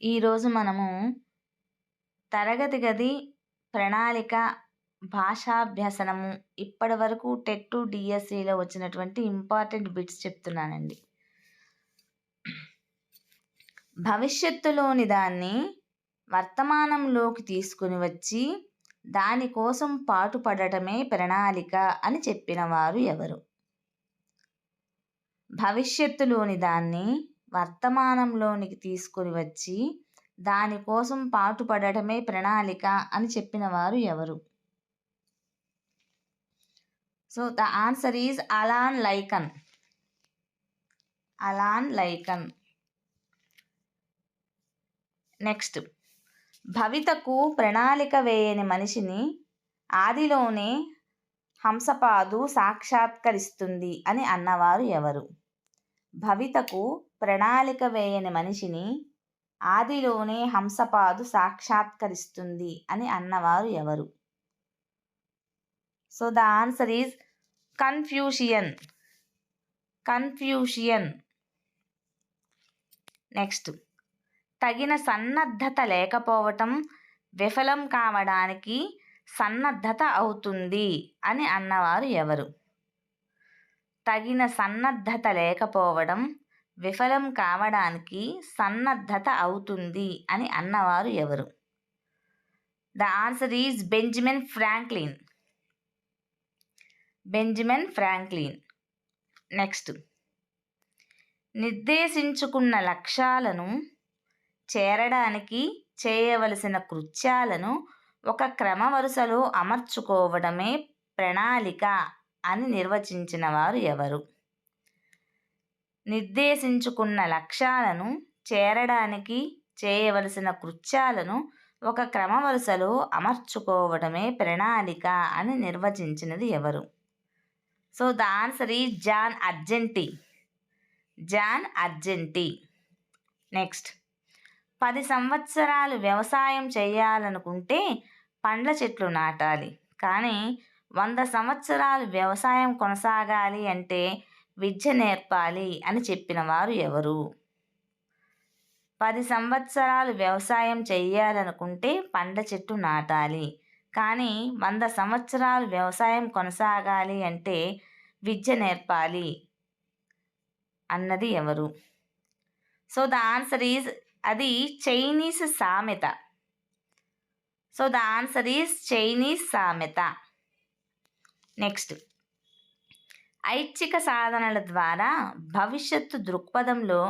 ఈరోజు మనము తరగతి గది ప్రణాళిక భాషాభ్యసనము ఇప్పటి వరకు టెట్ డిఎస్సిలో వచ్చినటువంటి ఇంపార్టెంట్ బిట్స్ చెప్తున్నానండి. భవిష్యత్తులోని దాన్ని వర్తమానంలోకి తీసుకుని వచ్చి దానికోసం పాటుపడటమే ప్రణాళిక అని చెప్పిన వారు ఎవరు? భవిష్యత్తులోని దాన్ని వర్తమానంలోనికి తీసుకొని వచ్చి దానికోసం పాటుపడటమే ప్రణాళిక అని చెప్పిన వారు ఎవరు? So the answer is Alan Lakein Alan Lakein next భవితకు ప్రణాళిక వేయని మనిషిని ఆదిలోనే హంసపాదు సాక్షాత్కరిస్తుంది అని అన్నవారు ఎవరు? భవితకు ప్రణాళిక వేయని మనిషిని ఆదిలోనే హంసపాదు సాక్షాత్కరిస్తుంది అని అన్నవారు ఎవరు? So the answer is Confucian Confucian next తగిన సన్నద్ధత లేకపోవటం విఫలం కావడానికి సన్నద్ధత అవుతుంది అని అన్నవారు ఎవరు? తగిన సన్నద్ధత లేకపోవడం విఫలం కావడానికి సన్నద్ధత అవుతుంది అని అన్నవారు ఎవరు? The answer is Benjamin Franklin Benjamin Franklin next నిర్దేశించుకున్న లక్ష్యాలను చేరడానికి చేయవలసిన కృత్యాలను ఒక క్రమ వరుసలో అమర్చుకోవడమే ప్రణాళిక అని నిర్వచించిన వారు ఎవరు? నిర్దేశించుకున్న లక్ష్యాలను చేరడానికి చేయవలసిన కృత్యాలను ఒక క్రమ వరుసలో అమర్చుకోవడమే ప్రణాళిక అని నిర్వచించినది ఎవరు? So the answer is John Argenti John Argenti next పది సంవత్సరాలు వ్యవసాయం చేయాలనుకుంటే పండ్ల చెట్లు నాటాలి. కానీ వంద సంవత్సరాలు వ్యవసాయం కొనసాగాలి అంటే విద్య నేర్పాలి అని చెప్పిన వారు ఎవరు? పది సంవత్సరాలు వ్యవసాయం చేయాలనుకుంటే పండ్ల చెట్టు నాటాలి. కానీ వంద సంవత్సరాలు వ్యవసాయం కొనసాగాలి అంటే విద్య నేర్పాలి అన్నది ఎవరు? సో ద ఆన్సర్ ఈజ్ అది చైనీస్ సామెత. So the answer is Chinese సామెత. నెక్స్ట్ ఐచ్ఛిక సాధనల ద్వారా భవిష్యత్తు దృక్పథంలో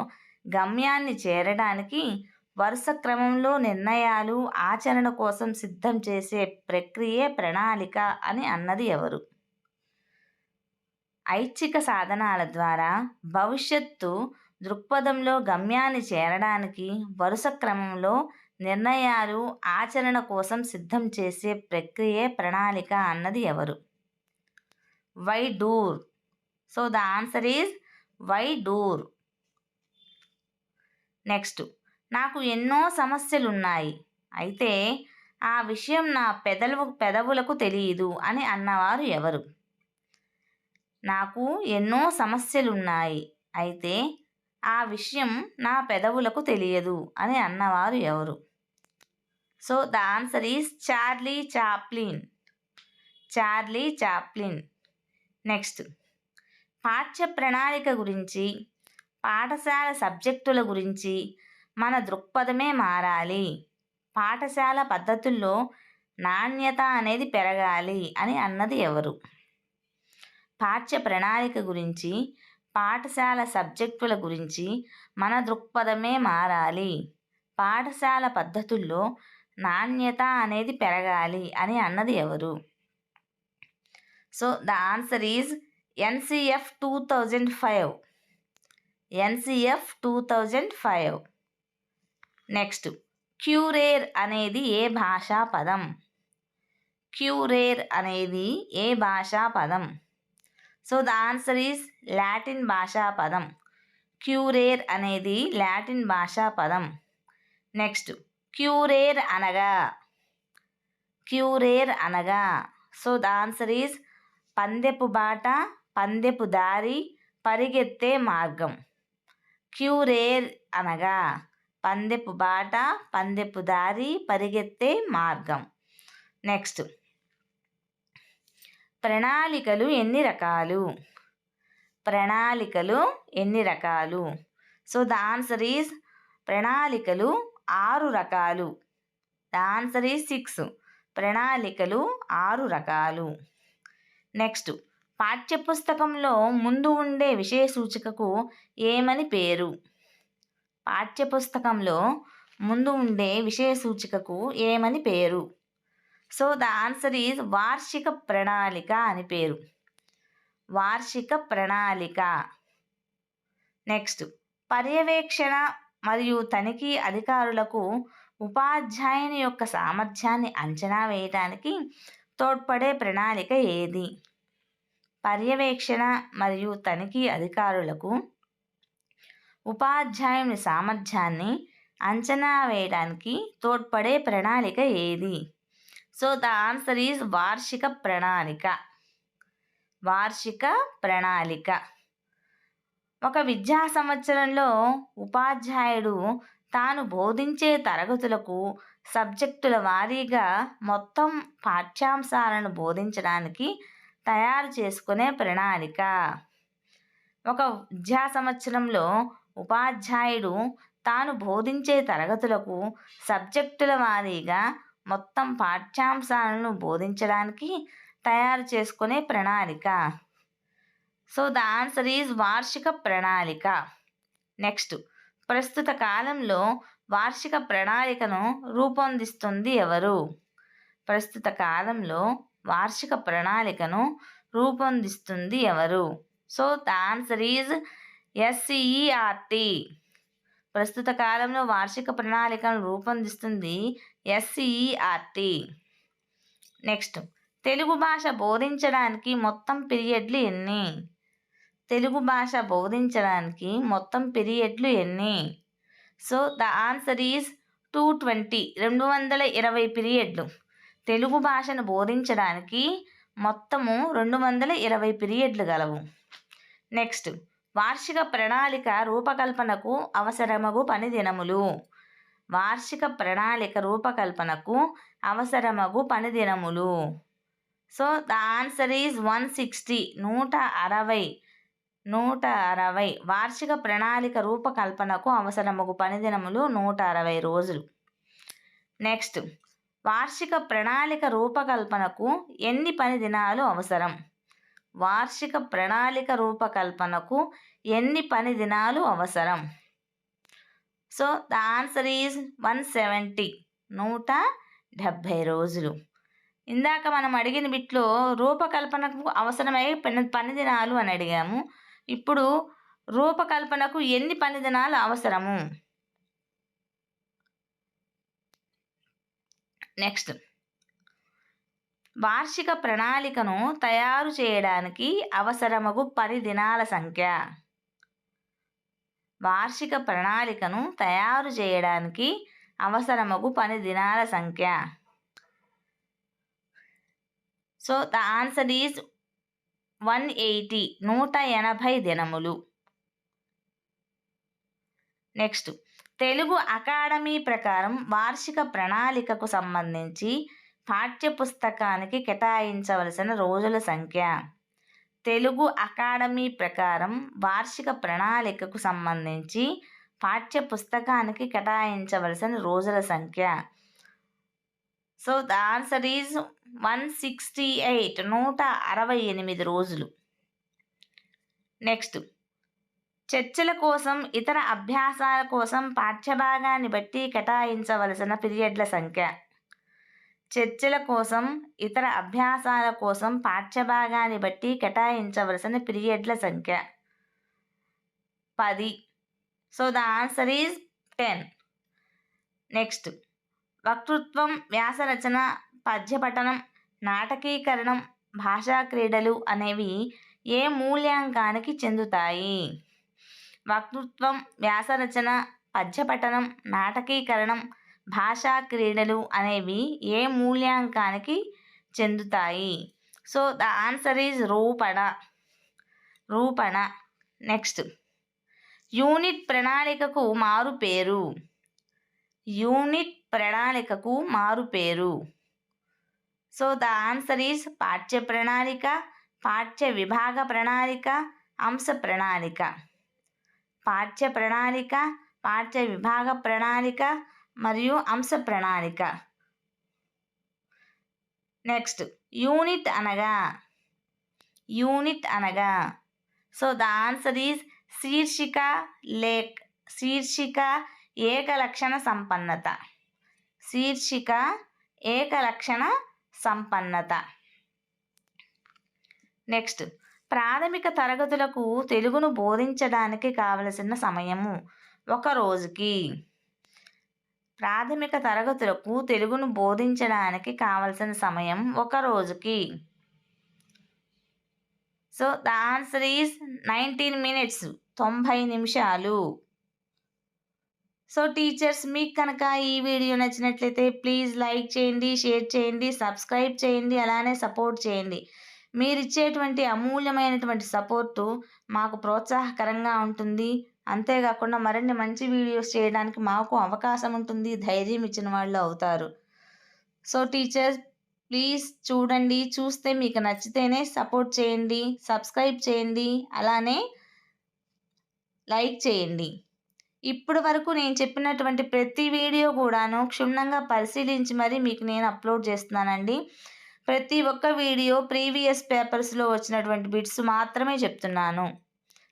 గమ్యాన్ని చేరడానికి వరుస క్రమంలో నిర్ణయాలు ఆచరణ కోసం సిద్ధం చేసే ప్రక్రియే ప్రణాళిక అని అన్నది ఎవరు? ఐచ్ఛిక సాధనాల ద్వారా భవిష్యత్తు దృక్పథంలో గమ్యాన్ని చేరడానికి వరుస క్రమంలో నిర్ణయాలు ఆచరణ కోసం సిద్ధం చేసే ప్రక్రియే ప్రణాళిక అన్నది ఎవరు? Y Dror so the answer is Y Dror next నాకు ఎన్నో సమస్యలు ఉన్నాయి అయితే ఆ విషయం నా పెదలు పెదవులకు తెలియదు అని అన్నవారు ఎవరు? నాకు ఎన్నో సమస్యలున్నాయి. అయితే ఆ విషయం నా పెదవులకు తెలియదు అని అన్నవారు ఎవరు? So the answer is Charlie Chaplin Charlie Chaplin next పాఠ్య ప్రణాళిక గురించి పాఠశాల సబ్జెక్టుల గురించి మన దృక్పథమే మారాలి. పాఠశాల పద్ధతుల్లో నాణ్యత అనేది పెరగాలి అని అన్నది ఎవరు? పాఠ్య ప్రణాళిక గురించి పాఠశాల సబ్జెక్టుల గురించి మన దృక్పథమే మారాలి. పాఠశాల పద్ధతుల్లో నాణ్యత అనేది పెరగాలి అని అన్నది ఎవరు? So the answer is NCF two thousand five. NCF two thousand five. Next క్యూరేర్ అనేది ఏ భాషా పదం? క్యూరేర్ అనేది ఏ భాషా పదం? So the answer is Latin భాషా పదం. క్యూరేర్ అనేది లాటిన్ భాషా పదం. నెక్స్ట్ క్యూరేర్ అనగా? క్యూరేర్ అనగా? సో ద ఆన్సర్ ఈజ్ పందెపు బాట పందెపు దారి పరిగెత్తే మార్గం. క్యూరేర్ అనగా పందెపు బాట పందెపు దారి పరిగెత్తే మార్గం. నెక్స్ట్. ప్రణాళికలు ఎన్ని రకాలు? ప్రణాళికలు ఎన్ని రకాలు? సో ద ఆన్సర్ ఈజ్ ప్రణాళికలు ఆరు రకాలు. The answer is six. ప్రణాళికలు ఆరు రకాలు. నెక్స్ట్. పాఠ్యపుస్తకంలో ముందు ఉండే విషయ సూచికకు ఏమని పేరు? పాఠ్యపుస్తకంలో ముందు ఉండే విషయ సూచికకు ఏమని పేరు? సో ద ఆన్సర్ ఈజ్ వార్షిక ప్రణాళిక అని పేరు. వార్షిక ప్రణాళిక. నెక్స్ట్ పర్యవేక్షణ మరియు తనిఖీ అధికారులకు ఉపాధ్యాయుని యొక్క సామర్థ్యాన్ని అంచనా వేయటానికి తోడ్పడే ప్రణాళిక ఏది? పర్యవేక్షణ మరియు తనిఖీ అధికారులకు ఉపాధ్యాయుని సామర్థ్యాన్ని అంచనా వేయడానికి తోడ్పడే ప్రణాళిక ఏది? సో ద ఆన్సర్ ఈజ్ వార్షిక ప్రణాళిక. వార్షిక ప్రణాళిక. ఒక విద్యా సంవత్సరంలో ఉపాధ్యాయుడు తాను బోధించే తరగతులకు సబ్జెక్టుల వారీగా మొత్తం పాఠ్యాంశాలను బోధించడానికి తయారు చేసుకునే ప్రణాళిక. ఒక విద్యా సంవత్సరంలో ఉపాధ్యాయుడు తాను బోధించే తరగతులకు సబ్జెక్టుల వారీగా మొత్తం పాఠ్యాంశాలను బోధించడానికి తయారు చేసుకునే ప్రణాళిక. సో ద ఆన్సర్ ఈజ్ వార్షిక ప్రణాళిక. నెక్స్ట్ ప్రస్తుత కాలంలో వార్షిక ప్రణాళికను రూపొందిస్తుంది ఎవరు? ప్రస్తుత కాలంలో వార్షిక ప్రణాళికను రూపొందిస్తుంది ఎవరు? So the answer is SCERT ప్రస్తుత కాలంలో వార్షిక ప్రణాళికను రూపొందిస్తుంది ఎస్సిఈఆర్టీ నెక్స్ట్ తెలుగు భాష బోధించడానికి మొత్తం పీరియడ్లు ఎన్ని? తెలుగు భాష బోధించడానికి మొత్తం పీరియడ్లు ఎన్ని? So the answer is two twenty రెండు వందల ఇరవై పీరియడ్లు. తెలుగు భాషను బోధించడానికి మొత్తము రెండు వందల ఇరవై పీరియడ్లు గలవు. నెక్స్ట్ వార్షిక ప్రణాళిక రూపకల్పనకు అవసరమగు పని దినములు వార్షిక ప్రణాళిక రూపకల్పనకు అవసరమగు పని దినములు so the answer is one sixty నూట అరవై నూట అరవై. వార్షిక ప్రణాళిక రూపకల్పనకు అవసరమగు పనిదినములు నూట అరవై రోజులు. నెక్స్ట్ వార్షిక ప్రణాళిక రూపకల్పనకు ఎన్ని పని దినాలు అవసరం? వార్షిక ప్రణాళిక రూపకల్పనకు ఎన్ని పని దినాలు అవసరం? So the answer is one seventy నూట డెబ్భై రోజులు. ఇందాక మనం అడిగిన బిట్లో రూపకల్పనకు అవసరమయ్యే పని పని దినాలు అని అడిగాము. ఇప్పుడు రూపకల్పనకు ఎన్ని పని దినాలు అవసరము? నెక్స్ట్. వార్షిక ప్రణాళికను తయారు చేయడానికి అవసరమగు పని దినాల సంఖ్య. వార్షిక ప్రణాళికను తయారు చేయడానికి అవసరమగు పని దినాల సంఖ్య. So the answer is one eighty నూట ఎనభై దినములు. నెక్స్ట్. తెలుగు అకాడమీ ప్రకారం వార్షిక ప్రణాళికకు సంబంధించి పాఠ్యపుస్తకానికి కేటాయించవలసిన రోజుల సంఖ్య. తెలుగు అకాడమీ ప్రకారం వార్షిక ప్రణాళికకు సంబంధించి పాఠ్యపుస్తకానికి కేటాయించవలసిన రోజుల సంఖ్య. So the answer is one sixty eight నూట అరవై ఎనిమిది రోజులు. నెక్స్ట్ చర్చల కోసం ఇతర అభ్యాసాల కోసం పాఠ్యభాగాన్ని బట్టి కేటాయించవలసిన పీరియడ్ల సంఖ్య. చర్చల కోసం ఇతర అభ్యాసాల కోసం పాఠ్యభాగాన్ని బట్టి కేటాయించవలసిన పీరియడ్ల సంఖ్య. పది. So the answer is ten next వక్తృత్వం వ్యాసరచన పద్యపఠనం నాటకీకరణం భాషా క్రీడలు అనేవి ఏ మూల్యాంకానికి చెందుతాయి? వక్తృత్వం వ్యాసరచన పద్యపఠనం నాటకీకరణం భాషా క్రీడలు అనేవి ఏ మూల్యాంకానికి చెందుతాయి? సో ద ఆన్సర్ ఈజ్ రూపణ. రూపణ. నెక్స్ట్. యూనిట్ ప్రణాళికకు మారు పేరు యూనిట్ ప్రణాళికకు మారుపేరు. సో ద ఆన్సర్ ఈజ్ పాఠ్య ప్రణాళిక పాఠ్య విభాగ ప్రణాళిక అంశ ప్రణాళిక. పాఠ్య ప్రణాళిక పాఠ్య విభాగ ప్రణాళిక మరియు అంశ ప్రణాళిక. నెక్స్ట్ యూనిట్ అనగా యూనిట్ అనగా. సో ద ఆన్సర్ ఈజ్ శీర్షిక లేక్ శీర్షిక ఏకలక్షణ సంపన్నత. శీర్షిక ఏకలక్షణ సంపన్నత. నెక్స్ట్ ప్రాథమిక తరగతులకు తెలుగును బోధించడానికి కావలసిన సమయము ఒక రోజుకి. ప్రాథమిక తరగతులకు తెలుగును బోధించడానికి కావలసిన సమయం ఒక రోజుకి. So the answer is nineteen minutes తొంభై నిమిషాలు. సో టీచర్స్ మీకు కనుక ఈ వీడియో నచ్చినట్లయితే ప్లీజ్ లైక్ చేయండి షేర్ చేయండి సబ్స్క్రైబ్ చేయండి అలానే సపోర్ట్ చేయండి. మీరిచ్చేటువంటి అమూల్యమైనటువంటి సపోర్టు మాకు ప్రోత్సాహకరంగా ఉంటుంది. అంతేకాకుండా మరిన్ని మంచి వీడియోస్ చేయడానికి మాకు అవకాశం ఉంటుంది. ధైర్యం ఇచ్చిన వాళ్ళు అవుతారు. సో టీచర్స్ ప్లీజ్ చూడండి. చూస్తే మీకు నచ్చితేనే సపోర్ట్ చేయండి. సబ్స్క్రైబ్ చేయండి. అలానే లైక్ చేయండి. ఇప్పటి వరకు నేను చెప్పినటువంటి ప్రతి వీడియో కూడాను క్షుణ్ణంగా పరిశీలించి మరీ మీకు నేను అప్లోడ్ చేస్తున్నానండి. ప్రతి ఒక్క వీడియో ప్రీవియస్ పేపర్స్లో వచ్చినటువంటి బిట్స్ మాత్రమే చెప్తున్నాను.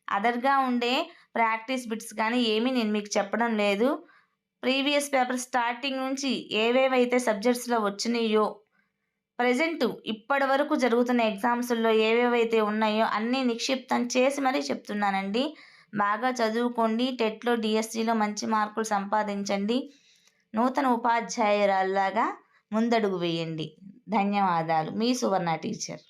అదర్గా ఉండే ప్రాక్టీస్ బిట్స్ కానీ ఏమీ నేను మీకు చెప్పడం లేదు. ప్రీవియస్ పేపర్ స్టార్టింగ్ నుంచి ఏవేవైతే సబ్జెక్ట్స్లో వచ్చినాయో ప్రజెంట్ ఇప్పటి వరకు జరుగుతున్న ఎగ్జామ్స్లో ఏవేవైతే ఉన్నాయో అన్నీ నిక్షిప్తం చేసి మరీ చెప్తున్నానండి. బాగా చదువుకోండి టెట్లో డిఎస్సిలో మంచి మార్కులు సంపాదించండి. నూతన ఉపాధ్యాయురాల్లాగా ముందడుగు వేయండి. ధన్యవాదాలు. మీ సువర్ణ టీచర్.